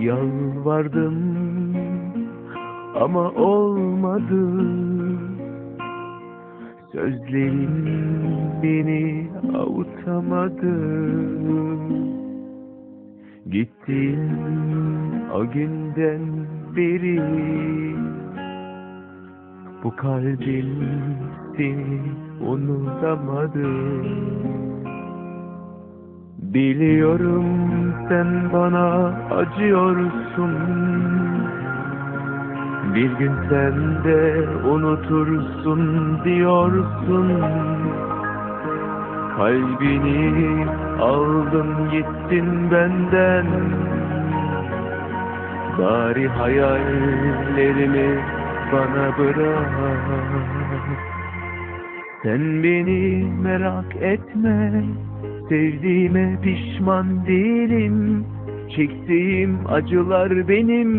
yalvardım ama olmadı. Sözlerin beni avutamadı. Gittin o günden beri bu kalbim seni unutamadı. Biliyorum sen bana acıyorsun. Bir gün sen de unutursun diyorsun. Kalbini aldın gittin benden. Bari hayallerimi bana bırak. Sen beni merak etme, sevdiğime pişman değilim. Çektiğim acılar benim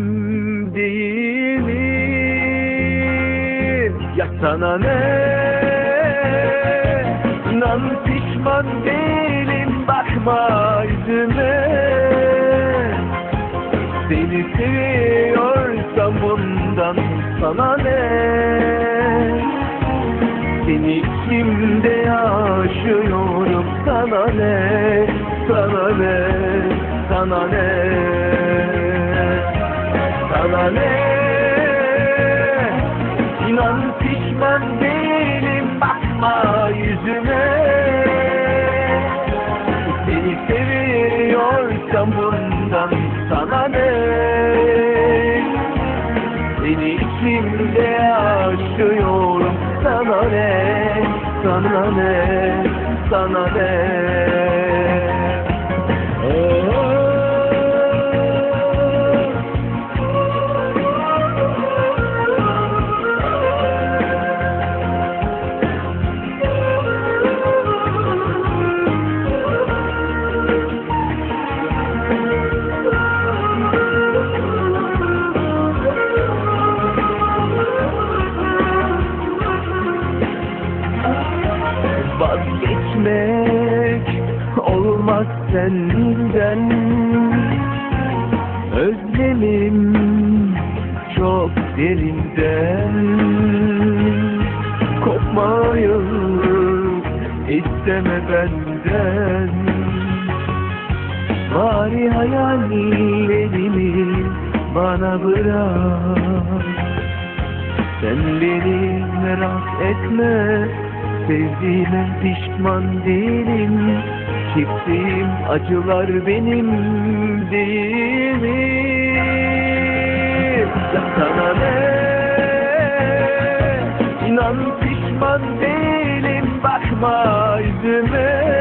değil mi? Ya sana ne? İnan pişman değilim, bakma yüzüme. Seni seviyorsam bundan sana ne? Sana ne? Sana ne? Sana ne? İnan pişman değilim bakma yüzüme. Seni seviyorsam bundan sana ne? Seni içimde yaşıyorum sana ne? Sana ne? Sana ne? Vazgeçmek olmaz senden. Özlemim çok derinden. Kopmayı isteme benden. Bari hayallerimi bana bırak. Sen beni merak etme Sevdiğime pişman değilim Çektiğim acılar benim değil mi? Ya sana ne? İnan pişman değilim Bakma yüzüme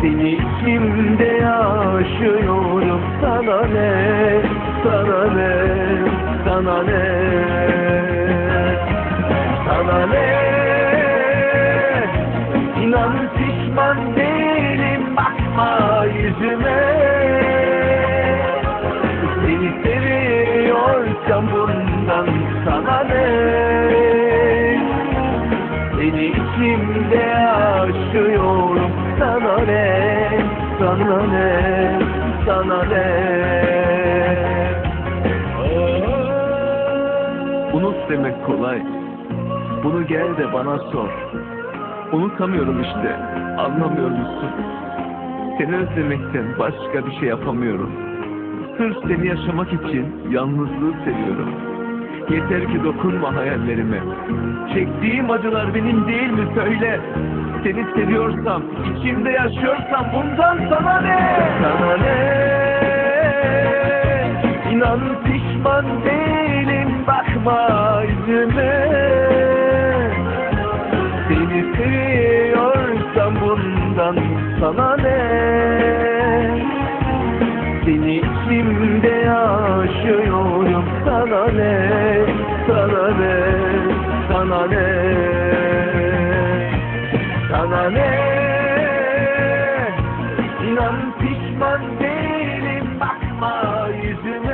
Seni içimde yaşıyorum sana ne? Sana ne? Sana ne? Sana ne? İnan pişman değilim bakma yüzüme Seni seviyorsam bundan içimde yaşıyorum sana ne? Sana ne? Sana ne? Unut demek kolay. Bunu gel de bana sor. Unutamıyorum işte. Anlamıyor musun? Seni özlemekten başka bir şey yapamıyorum. Sırf seni yaşamak için yalnızlığı seviyorum. Yeter ki dokunma hayallerime. Çektiğim acılar benim değil mi söyle. Seni seviyorsam, içimde yaşıyorsam bundan sana ne? Sana ne? İnan pişman değilim bakma yüzüme. Seni seviyorsam bundan sana ne? Seni içimde yaşıyorum sana ne? sana ne, sana ne, sana ne. İnan pişman değilim bakma yüzüme.